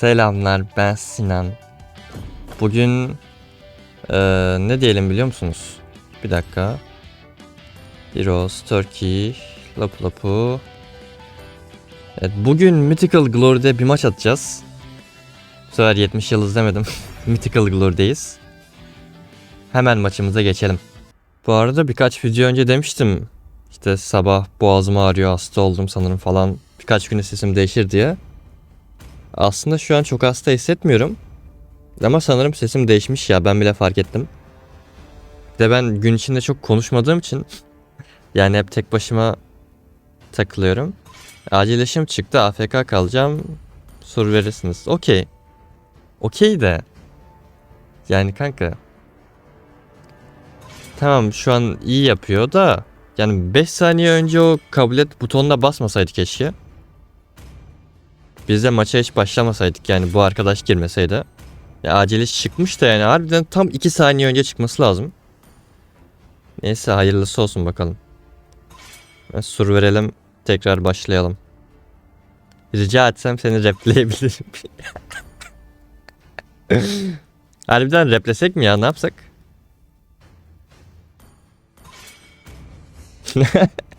Selamlar ben Sinan. Bugün eee, ne diyelim biliyor musunuz? Bir dakika. Heroes, Turkey, Lapu Lapu. Evet, bugün Mythical Glory'de bir maç atacağız. Bu sefer 70 yıl izlemedim. Mythical Glory'deyiz. Hemen maçımıza geçelim. Bu arada birkaç video önce demiştim. İşte sabah boğazım ağrıyor, hasta oldum sanırım falan. Birkaç güne sesim değişir diye. Aslında şu an çok hasta hissetmiyorum. Ama sanırım sesim değişmiş ya ben bile fark ettim. De ben gün içinde çok konuşmadığım için yani hep tek başıma takılıyorum. Acil işim çıktı AFK kalacağım. Soru verirsiniz. Okey. Okey de. Yani kanka. Tamam şu an iyi yapıyor da yani 5 saniye önce o kabul et butonuna basmasaydı keşke. Biz de maça hiç başlamasaydık yani bu arkadaş girmeseydi. Ya acil iş çıkmış da yani harbiden tam 2 saniye önce çıkması lazım. Neyse hayırlısı olsun bakalım. Sur verelim tekrar başlayalım. Rica etsem seni repleyebilirim. harbiden replesek mi ya ne yapsak?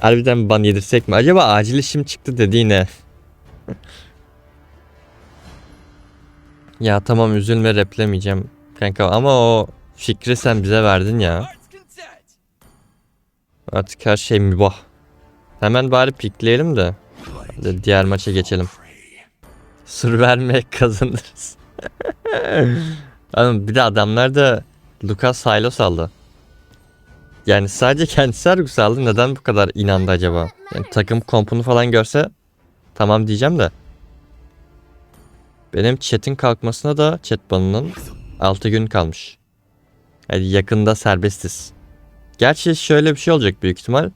Harbiden ban yedirsek mi? Acaba acil işim çıktı dediği ne? ya tamam üzülme replemeyeceğim kanka ama o fikri sen bize verdin ya. Artık her şey mübah. Hemen bari pikleyelim de. Hadi diğer maça geçelim. Sur vermek kazanırız. Oğlum bir de adamlar da Lucas Silos aldı. Yani sadece kendisi Argus aldı. Neden bu kadar inandı acaba? Yani takım kompunu falan görse tamam diyeceğim de. Benim chat'in kalkmasına da chat banının 6 gün kalmış. Yani yakında serbestiz. Gerçi şöyle bir şey olacak büyük ihtimal.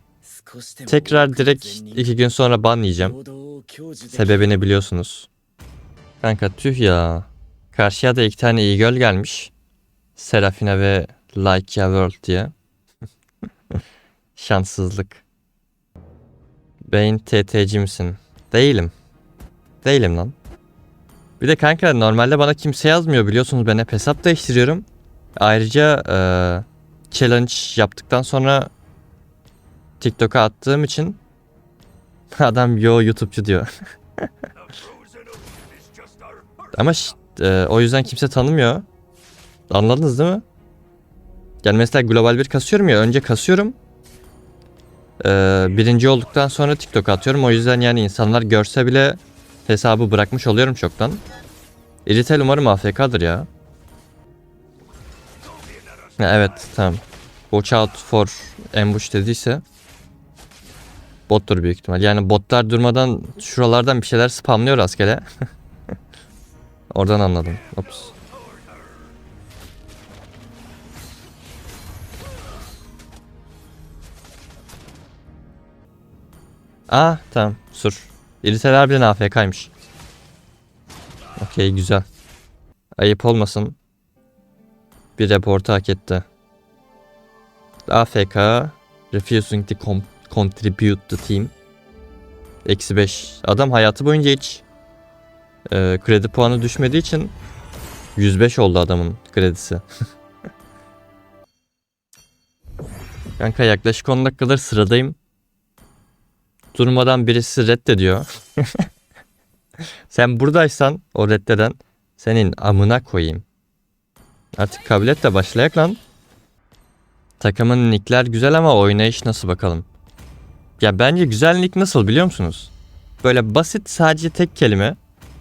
Tekrar direkt 2 gün sonra ban yiyeceğim. Sebebini biliyorsunuz. Kanka tüh ya. Karşıya da iki tane iyi göl gelmiş. Serafina ve Like Ya World diye. Şanssızlık. Beyin TT'ci misin? Değilim. Değilim lan. Bir de kanka normalde bana kimse yazmıyor biliyorsunuz ben hep hesap değiştiriyorum. Ayrıca eee, challenge yaptıktan sonra TikTok'a attığım için adam yo YouTube'cu diyor. Ama eee, o yüzden kimse tanımıyor. Anladınız değil mi? Yani mesela global bir kasıyorum ya önce kasıyorum. Ee, birinci olduktan sonra TikTok atıyorum. O yüzden yani insanlar görse bile hesabı bırakmış oluyorum çoktan. Iritel umarım AFK'dır ya. Evet tamam. Watch out for ambush dediyse bottur büyük ihtimal. Yani botlar durmadan şuralardan bir şeyler spamlıyor rastgele. Oradan anladım. Ops. Aa tamam sur. İriteler harbiden AFK'ymış. Okey güzel. Ayıp olmasın. Bir reportu hak etti. AFK refusing to contribute the team. Eksi 5. Adam hayatı boyunca hiç e, kredi puanı düşmediği için 105 oldu adamın kredisi. Kanka yaklaşık 10 dakikadır sıradayım. Durmadan birisi reddediyor. Sen buradaysan o reddeden senin amına koyayım. Artık kabul et de başlayak lan. Takımın nickler güzel ama oynayış nasıl bakalım. Ya bence güzel nick nasıl biliyor musunuz? Böyle basit sadece tek kelime.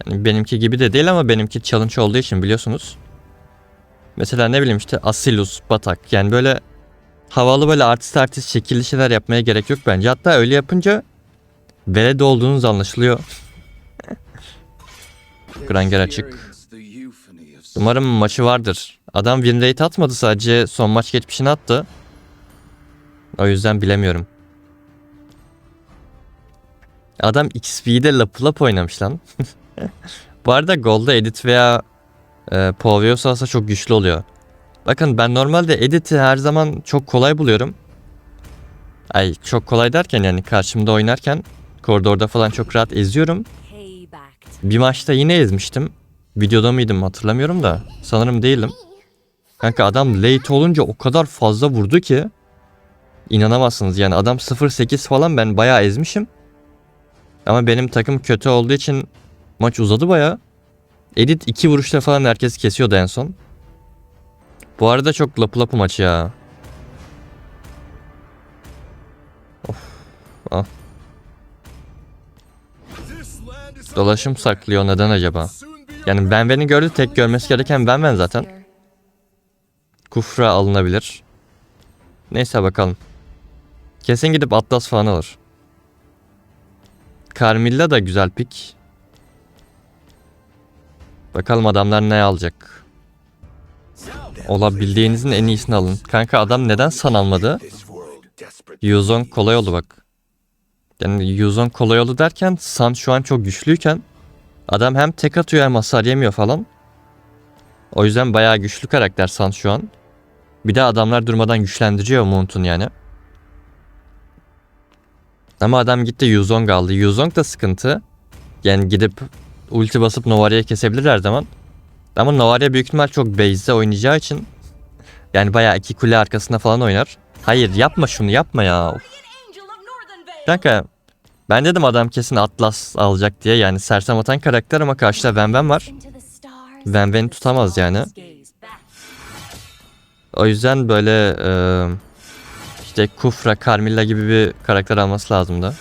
Yani benimki gibi de değil ama benimki challenge olduğu için biliyorsunuz. Mesela ne bileyim işte Asilus, Batak yani böyle havalı böyle artist artist şekilli şeyler yapmaya gerek yok bence. Hatta öyle yapınca Veled olduğunuz anlaşılıyor. Granger açık. Umarım maçı vardır. Adam win rate atmadı sadece son maç geçmişini attı. O yüzden bilemiyorum. Adam XP'de lapı lap oynamış lan. Bu arada Gold'da edit veya e, Povios alsa çok güçlü oluyor. Bakın ben normalde edit'i her zaman çok kolay buluyorum. Ay çok kolay derken yani karşımda oynarken koridorda falan çok rahat eziyorum. Bir maçta yine ezmiştim. Videoda mıydım hatırlamıyorum da. Sanırım değilim. Kanka adam late olunca o kadar fazla vurdu ki. İnanamazsınız yani adam 0-8 falan ben bayağı ezmişim. Ama benim takım kötü olduğu için maç uzadı bayağı. Edit iki vuruşta falan herkes kesiyordu en son. Bu arada çok lapı lapı maç ya. Of. Ah. Dolaşım saklıyor neden acaba? Yani ben beni gördü tek görmesi gereken ben ben zaten. Kufra alınabilir. Neyse bakalım. Kesin gidip Atlas falan alır. Carmilla da güzel pik. Bakalım adamlar ne alacak. Olabildiğinizin en iyisini alın. Kanka adam neden san almadı? Yuzon kolay oldu bak. Yani Yuzon kolay oldu derken San şu an çok güçlüyken adam hem tek atıyor hem hasar yemiyor falan. O yüzden bayağı güçlü karakter San şu an. Bir de adamlar durmadan güçlendiriyor Mount'un yani. Ama adam gitti Yuzong aldı. Yuzong da sıkıntı. Yani gidip ulti basıp Novaria'yı kesebilir her zaman. Ama Novaria büyük ihtimal çok base'de oynayacağı için yani bayağı iki kule arkasında falan oynar. Hayır yapma şunu yapma ya. Of. Kanka ben dedim adam kesin Atlas alacak diye yani sersem atan karakter ama karşıda Venven var. Venven'i tutamaz yani. O yüzden böyle e, işte Kufra, Carmilla gibi bir karakter alması lazımdı.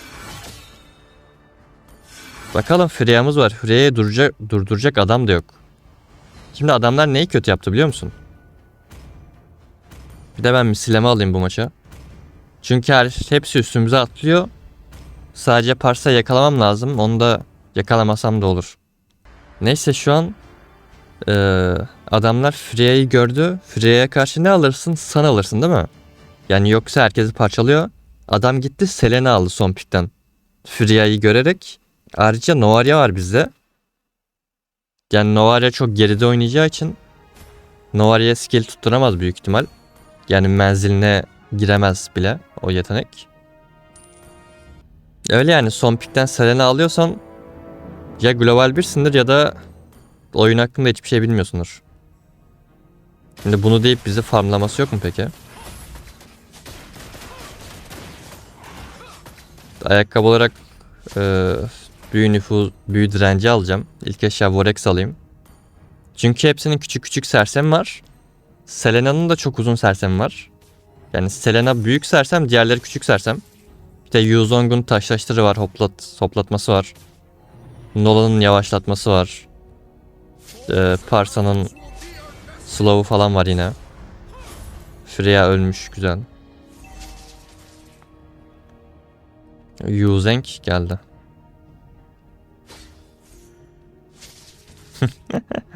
Bakalım Freya'mız var. Freya'yı duracak, durduracak adam da yok. Şimdi adamlar neyi kötü yaptı biliyor musun? Bir de ben misileme alayım bu maça. Çünkü her, hepsi üstümüze atlıyor. Sadece Pars'a yakalamam lazım. Onu da yakalamasam da olur. Neyse şu an eee, adamlar Freya'yı gördü. Freya'ya karşı ne alırsın? San alırsın değil mi? Yani yoksa herkesi parçalıyor. Adam gitti Selena aldı son pikten. Freya'yı görerek. Ayrıca Novaria var bizde. Yani Novaria çok geride oynayacağı için Novaria'ya skill tutturamaz büyük ihtimal. Yani menziline giremez bile o yetenek. Öyle yani son pikten Selena alıyorsan ya global birsindir ya da oyun hakkında hiçbir şey bilmiyorsundur. Şimdi bunu deyip bizi farmlaması yok mu peki? Ayakkabı olarak e, büyü nüfuz, büyü direnci alacağım. İlk eşya Vorex alayım. Çünkü hepsinin küçük küçük sersem var. Selena'nın da çok uzun sersemi var. Yani Selena büyük sersem, diğerleri küçük sersem. İşte Yuzong'un taşlaştırı var, hoplat, hoplatması var. Nolan'ın yavaşlatması var. Ee, Parsa'nın slow'u falan var yine. Freya ölmüş, güzel. Yuzeng geldi.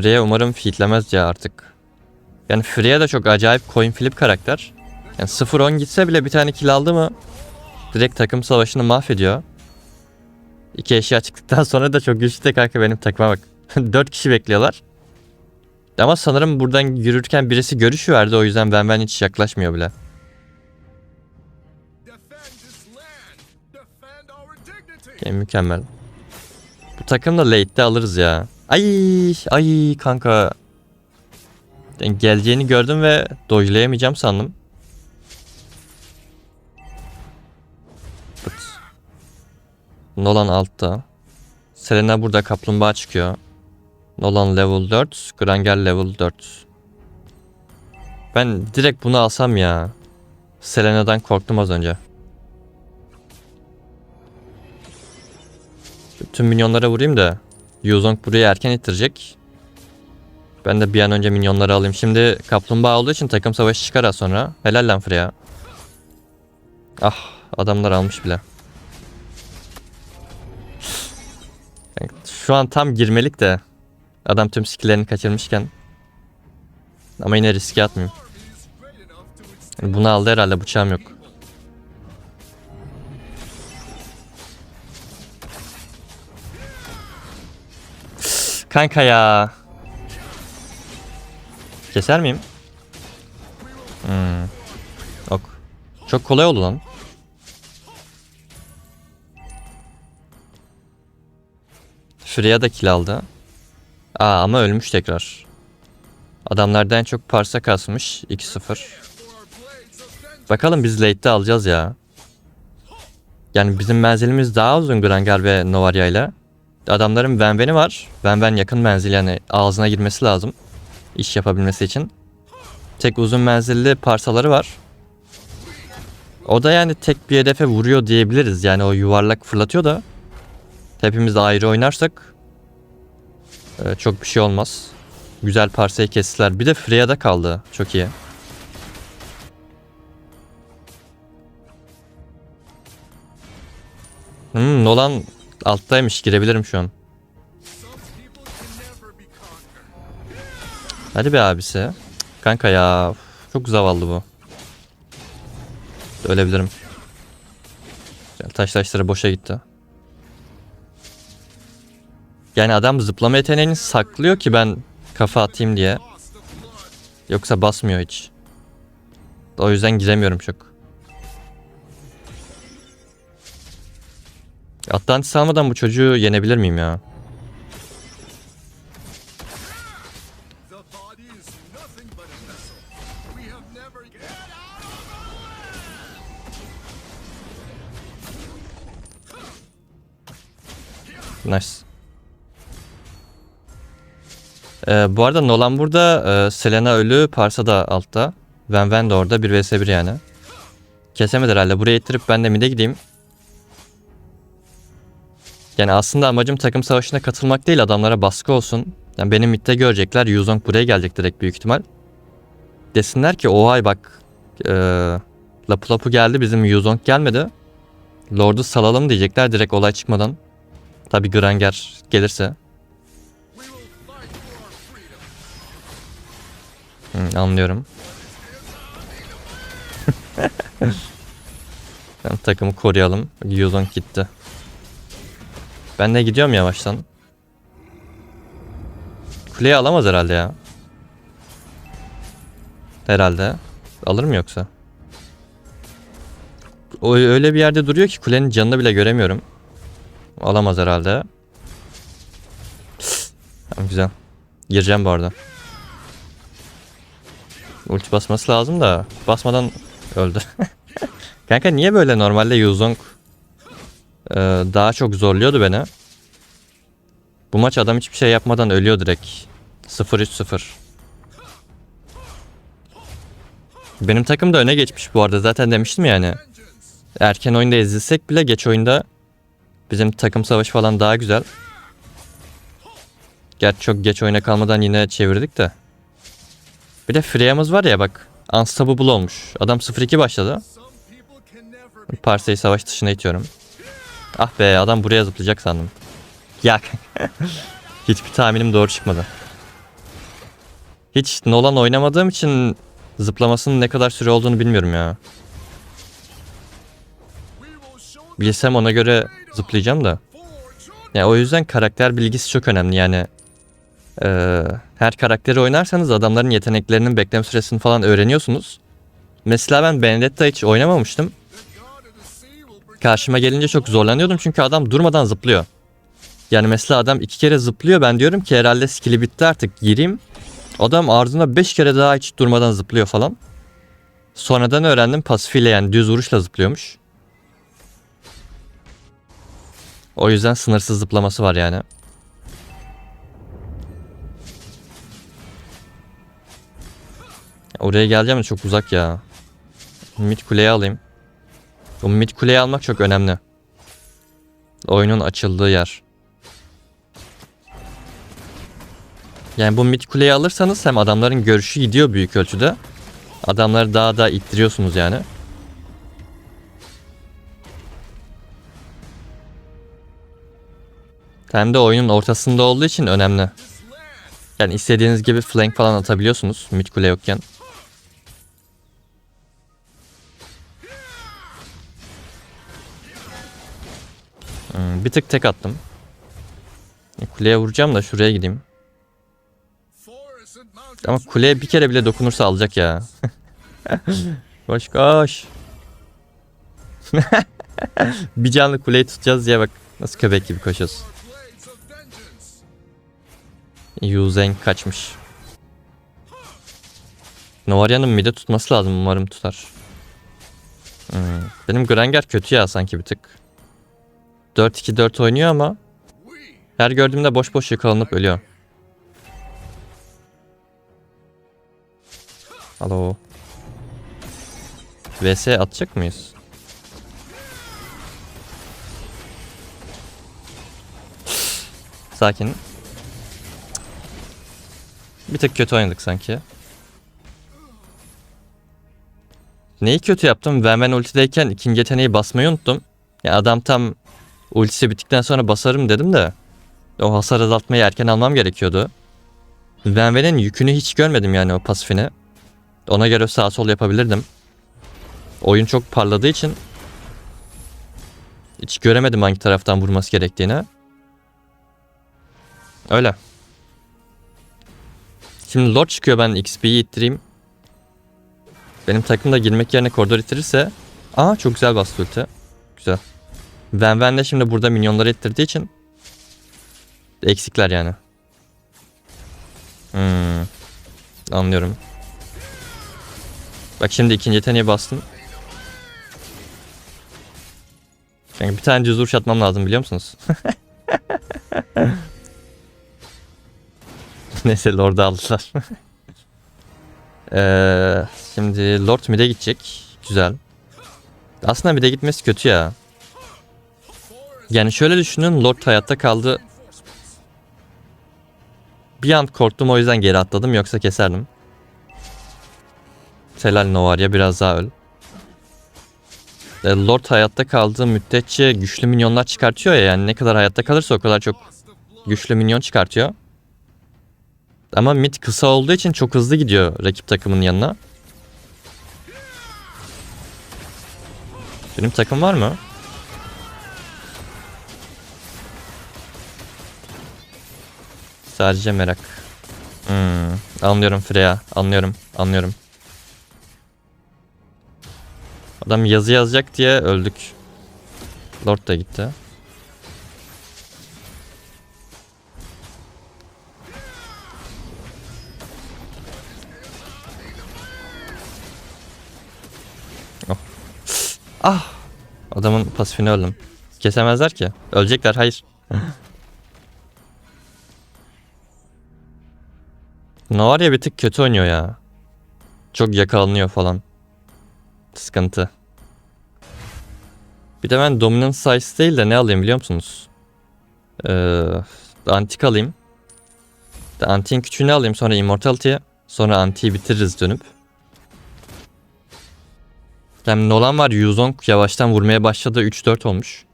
Freya umarım fitlemez ya artık. Yani Freya da çok acayip coin flip karakter. Yani 0-10 gitse bile bir tane kill aldı mı direkt takım savaşını mahvediyor. İki eşya çıktıktan sonra da çok güçlü de kanka benim takıma bak. 4 kişi bekliyorlar. Ama sanırım buradan yürürken birisi görüş verdi o yüzden ben ben hiç yaklaşmıyor bile. Okay, mükemmel. Bu takımda late'de alırız ya. Ay ay kanka. Ben geleceğini gördüm ve dojlayamayacağım sandım. Pıt. Nolan altta. Selena burada kaplumbağa çıkıyor. Nolan level 4, Granger level 4. Ben direkt bunu alsam ya. Selena'dan korktum az önce. Tüm minyonlara vurayım da Yuzong burayı erken ittirecek. Ben de bir an önce minyonları alayım. Şimdi kaplumbağa olduğu için takım savaşı çıkar az sonra. Helal lan Freya. Ah adamlar almış bile. Şu an tam girmelik de adam tüm skilllerini kaçırmışken. Ama yine riske atmayayım. Bunu aldı herhalde bıçağım yok. Kanka ya. Keser miyim? Ok. Çok kolay oldu lan. Freya da kill aldı. Aa ama ölmüş tekrar. Adamlardan çok parsa kasmış. 2-0. Bakalım biz late'de alacağız ya. Yani bizim menzilimiz daha uzun Granger ve Novaria ile. Adamların Venven'i var. Venven yakın menzil yani ağzına girmesi lazım. İş yapabilmesi için. Tek uzun menzilli parsaları var. O da yani tek bir hedefe vuruyor diyebiliriz. Yani o yuvarlak fırlatıyor da. Hepimiz ayrı oynarsak e, çok bir şey olmaz. Güzel parsayı kestiler. Bir de Freya'da kaldı. Çok iyi. Hmm, Nolan alttaymış. Girebilirim şu an. Hadi be abisi. Kanka ya. Çok zavallı bu. Ölebilirim. Taş taşları boşa gitti. Yani adam zıplama yeteneğini saklıyor ki ben kafa atayım diye. Yoksa basmıyor hiç. O yüzden giremiyorum çok. Atlantis almadan bu çocuğu yenebilir miyim ya? Nice. Ee, bu arada Nolan burada, e, Selena ölü, Parsa da altta. Ven Ven de orada, 1 vs 1 yani. Kesemedi herhalde. Buraya ittirip ben de mid'e gideyim. Yani aslında amacım takım savaşına katılmak değil, adamlara baskı olsun. Yani benim mid'de görecekler, Yuzong buraya gelecek direkt büyük ihtimal. Desinler ki ohay bak, e, Lapu Lapu geldi, bizim Yuzong gelmedi. Lord'u salalım diyecekler direkt olay çıkmadan. Tabi Granger gelirse. Hı, anlıyorum. ben takımı koruyalım. Yuzong gitti. Ben de gidiyorum yavaştan. Kuleyi alamaz herhalde ya. Herhalde. Alır mı yoksa? O öyle bir yerde duruyor ki kulenin canını bile göremiyorum. Alamaz herhalde. Tamam, güzel. Gireceğim bu arada. Ulti basması lazım da basmadan öldü. Kanka niye böyle normalde Yuzong e, daha çok zorluyordu beni. Bu maç adam hiçbir şey yapmadan ölüyor direkt. 0-3-0. Benim takım da öne geçmiş bu arada zaten demiştim yani. Erken oyunda ezilsek bile geç oyunda bizim takım savaşı falan daha güzel. Gerçi çok geç oyuna kalmadan yine çevirdik de. Bir de Freya'mız var ya bak. Unstoppable olmuş. Adam 0-2 başladı. Parsa'yı savaş dışına itiyorum. Ah be adam buraya zıplayacak sandım. Ya hiçbir tahminim doğru çıkmadı. Hiç Nolan oynamadığım için zıplamasının ne kadar süre olduğunu bilmiyorum ya. Bilsem ona göre zıplayacağım da. Ya o yüzden karakter bilgisi çok önemli yani. Eee, her karakteri oynarsanız adamların yeteneklerinin bekleme süresini falan öğreniyorsunuz. Mesela ben Benedetta hiç oynamamıştım. Karşıma gelince çok zorlanıyordum çünkü adam durmadan zıplıyor. Yani mesela adam iki kere zıplıyor ben diyorum ki herhalde skill'i bitti artık gireyim. Adam ardına beş kere daha hiç durmadan zıplıyor falan. Sonradan öğrendim pasifiyle yani düz vuruşla zıplıyormuş. O yüzden sınırsız zıplaması var yani. Oraya geleceğim de çok uzak ya. Mid kuleyi alayım. Bu mid kuleyi almak çok önemli. Oyunun açıldığı yer. Yani bu mid kuleyi alırsanız hem adamların görüşü gidiyor büyük ölçüde. Adamları daha da ittiriyorsunuz yani. Hem de oyunun ortasında olduğu için önemli. Yani istediğiniz gibi flank falan atabiliyorsunuz mid kule yokken. Bir tık tek attım. Kuleye vuracağım da şuraya gideyim. Ama kuleye bir kere bile dokunursa alacak ya. Koş koş. bir canlı kuleyi tutacağız diye bak nasıl köpek gibi koşuyoruz. Vengeance. Yuzeng kaçmış. Novaria'nın mide tutması lazım umarım tutar. Hmm, Benim Granger kötü ya sanki bir tık. 4-2-4 oynuyor ama her gördüğümde boş boş yakalanıp ölüyor. Alo. VS atacak mıyız? Sakin. Bir tık kötü oynadık sanki. Neyi kötü yaptım? Ben ultideyken ikinci yeteneği basmayı unuttum. Ya adam tam ultisi bittikten sonra basarım dedim de. O hasar azaltmayı erken almam gerekiyordu. Venven'in yükünü hiç görmedim yani o pasifini. Ona göre sağ sol yapabilirdim. Oyun çok parladığı için hiç göremedim hangi taraftan vurması gerektiğini. Öyle. Şimdi Lord çıkıyor ben XP'yi ittireyim. Benim takım da girmek yerine koridor ittirirse Aa çok güzel bastı ulti. Güzel. Ven Ven de şimdi burada minyonları ittirdiği için eksikler yani. Hmm. Anlıyorum. Bak şimdi ikinci yeteneği bastım. Çünkü bir tane düz vuruş atmam lazım biliyor musunuz? Neyse Lord'u aldılar. Ee, şimdi Lord mid'e gidecek. Güzel. Aslında mid'e gitmesi kötü ya. Yani şöyle düşünün Lord hayatta kaldı. Bir an korktum o yüzden geri atladım yoksa keserdim. Selal Novaria biraz daha öl. E, Lord hayatta kaldığı müddetçe güçlü minyonlar çıkartıyor ya yani ne kadar hayatta kalırsa o kadar çok güçlü minyon çıkartıyor. Ama mid kısa olduğu için çok hızlı gidiyor rakip takımın yanına. Benim takım var mı? Sadece merak. Hmm, anlıyorum Freya. Anlıyorum. Anlıyorum. Adam yazı yazacak diye öldük. Lord da gitti. Oh. Ah! Adamın pasifini öldüm. Kesemezler ki. Ölecekler hayır. Novaria bir tık kötü oynuyor ya. Çok yakalanıyor falan. Sıkıntı. Bir de ben dominant size değil de ne alayım biliyor musunuz? Ee, antik alayım. De antiğin küçüğünü alayım sonra immortality'ye. Sonra antiği bitiririz dönüp. Yani Nolan var Yuzong yavaştan vurmaya başladı 3-4 olmuş.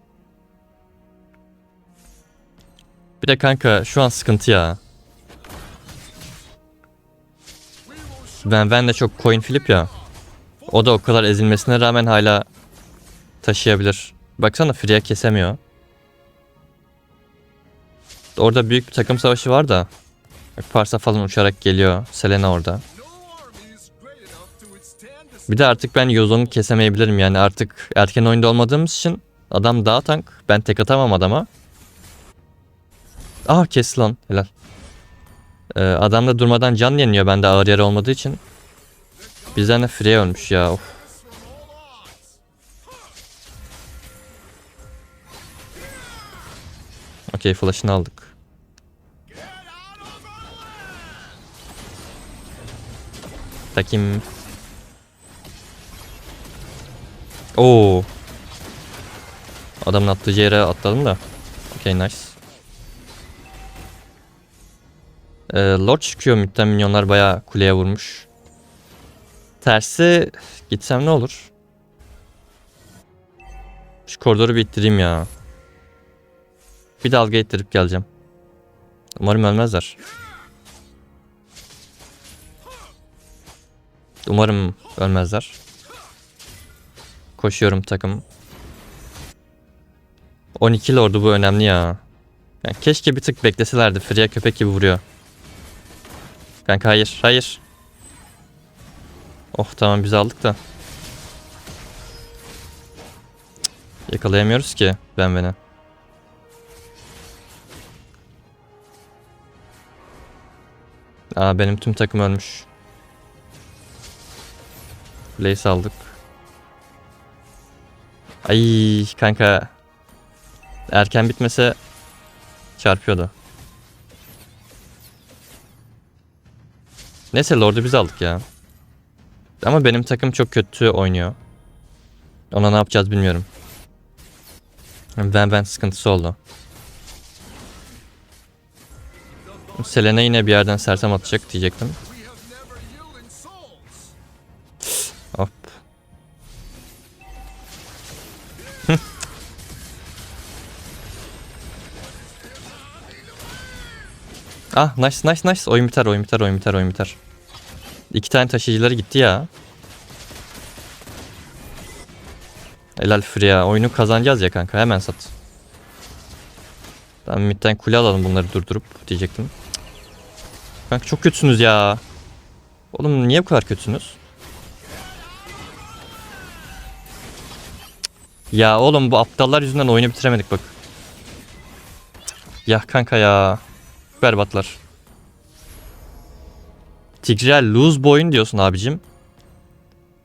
Bir de kanka şu an sıkıntı ya. Ben ben de çok coin flip ya. O da o kadar ezilmesine rağmen hala taşıyabilir. Baksana Freya kesemiyor. Orada büyük bir takım savaşı var da. Parsa falan uçarak geliyor. Selena orada. Bir de artık ben Yozong'u kesemeyebilirim yani artık erken oyunda olmadığımız için adam daha tank. Ben tek atamam adama. Ah kes lan helal. Ee, adam da durmadan can yeniliyor bende ağır yara olmadığı için. Bizden de Freya ölmüş ya of. Okey flash'ını aldık. Takayım. Oo. Adamın attığı yere atladım da. Okey nice. Ee, Lord çıkıyor midden minyonlar bayağı kuleye vurmuş. Tersi gitsem ne olur? Şu koridoru bir ya. Bir dalga ittirip geleceğim. Umarım ölmezler. Umarım ölmezler. Koşuyorum takım. 12 lordu bu önemli ya. Yani keşke bir tık bekleselerdi. Freya köpek gibi vuruyor. Kanka hayır hayır. Oh tamam biz aldık da. Cık, yakalayamıyoruz ki ben beni. Aa benim tüm takım ölmüş. Blaze aldık. Ay kanka. Erken bitmese çarpıyordu. Neyse Lord'u biz aldık ya. Ama benim takım çok kötü oynuyor. Ona ne yapacağız bilmiyorum. Ben ben sıkıntısı oldu. Selena yine bir yerden sersem atacak diyecektim. Hop. ah nice nice nice. Oyun biter oyun biter oyun biter oyun biter. İki tane taşıyıcıları gitti ya. Helal Freya. Oyunu kazanacağız ya kanka. Hemen sat. Tamam midden kule alalım bunları durdurup diyecektim. Kanka çok kötüsünüz ya. Oğlum niye bu kadar kötüsünüz? Ya oğlum bu aptallar yüzünden oyunu bitiremedik bak. Ya kanka ya. Berbatlar. Tigreal lose boyun diyorsun abicim.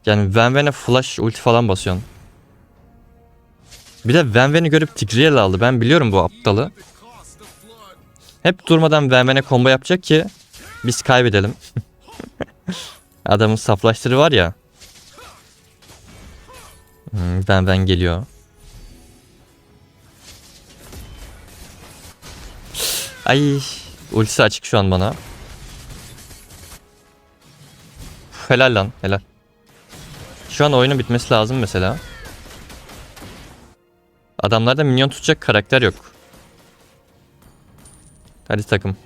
Yani Venven'e flash ulti falan basıyorsun. Bir de Venven'i görüp Tigreal aldı. Ben biliyorum bu aptalı. Hep durmadan Venven'e combo yapacak ki biz kaybedelim. Adamın saflaştırı var ya. Hmm, Venven geliyor. Ay ultisi açık şu an bana. Helal lan helal. Şu an oyunun bitmesi lazım mesela. Adamlarda minyon tutacak karakter yok. Hadi takım.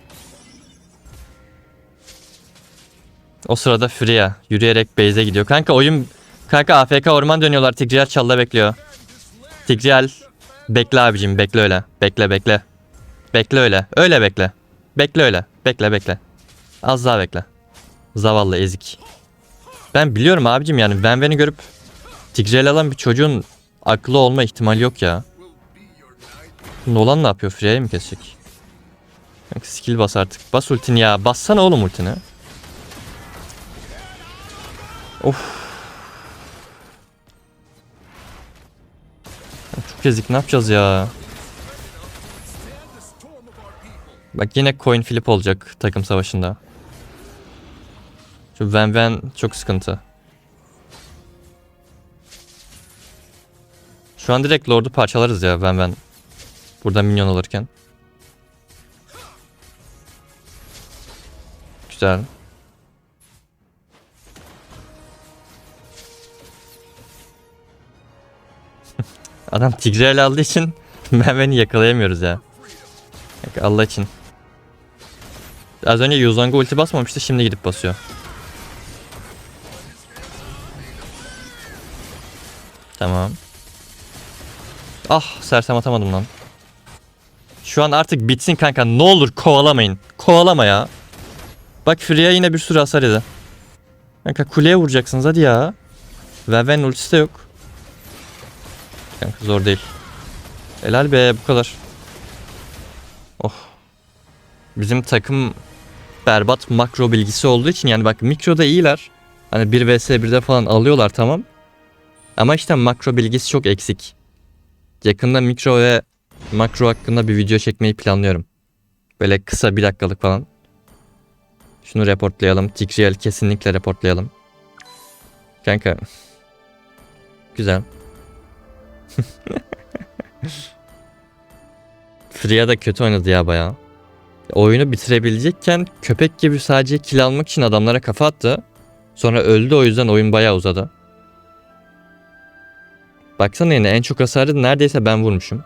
O sırada Freya yürüyerek base'e gidiyor. Kanka oyun... Kanka AFK orman dönüyorlar. Tigreal çalda bekliyor. Tigreal bekle abicim bekle öyle. Bekle bekle. Bekle öyle. Öyle bekle. Bekle öyle. Bekle bekle. Az daha bekle. Zavallı ezik. Ben biliyorum abicim yani Venven'i görüp Tigreal alan bir çocuğun aklı olma ihtimali yok ya. Nolan ne yapıyor? Freya'yı mı kesecek? Skill bas artık. Bas ultini ya. Bassana oğlum ultini. Of. Çok ezik ne yapacağız ya? Bak yine coin flip olacak takım savaşında. Şu Ven Ven çok sıkıntı. Şu an direkt Lord'u parçalarız ya Ven Ven. Burada minyon alırken. Güzel. Adam Tigreal aldığı için Merven'i yakalayamıyoruz ya. Allah için. Az önce Yuzong'a ulti basmamıştı şimdi gidip basıyor. Tamam. Ah sersem atamadım lan. Şu an artık bitsin kanka ne olur kovalamayın. Kovalama ya. Bak Freya yine bir sürü hasar yedi. Kanka kuleye vuracaksınız hadi ya. Venven ultisi de yok. Kanka zor değil. Helal be bu kadar. Oh. Bizim takım berbat makro bilgisi olduğu için yani bak mikroda iyiler. Hani 1 vs 1'de falan alıyorlar tamam. Ama işte makro bilgisi çok eksik. Yakında mikro ve makro hakkında bir video çekmeyi planlıyorum. Böyle kısa bir dakikalık falan. Şunu reportlayalım. Tigreal kesinlikle reportlayalım. Kanka. Güzel. Freya da kötü oynadı ya bayağı. Oyunu bitirebilecekken köpek gibi sadece kill almak için adamlara kafa attı. Sonra öldü o yüzden oyun bayağı uzadı. Baksana yine en çok hasarı neredeyse ben vurmuşum.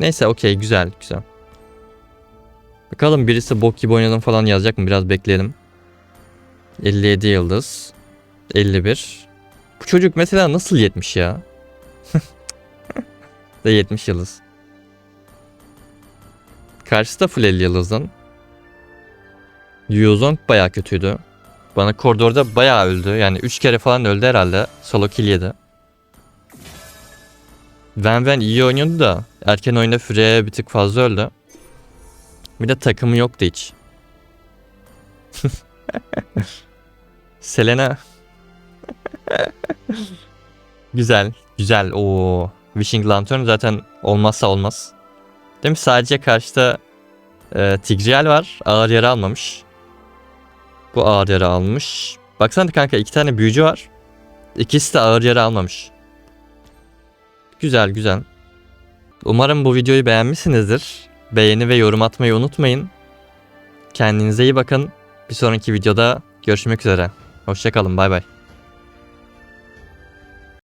Neyse okey güzel güzel. Bakalım birisi bok gibi oynadım falan yazacak mı? Biraz bekleyelim. 57 yıldız. 51. Bu çocuk mesela nasıl 70 ya? de 70 yıldız. Karşısı da full 50 yıldızdan. Yuzong baya kötüydü. Bana koridorda baya öldü. Yani 3 kere falan öldü herhalde. Solo kill yedi. Ven Ven iyi oynuyordu da erken oyunda Freya bir tık fazla öldü. Bir de takımı yoktu hiç. Selena. güzel, güzel. Oo, Wishing Lantern zaten olmazsa olmaz. Değil mi? Sadece karşıda e, Tigreal var. Ağır yara almamış. Bu ağır yara almış. Baksana kanka iki tane büyücü var. İkisi de ağır yara almamış. Güzel güzel. Umarım bu videoyu beğenmişsinizdir. Beğeni ve yorum atmayı unutmayın. Kendinize iyi bakın. Bir sonraki videoda görüşmek üzere. Hoşçakalın bay bay.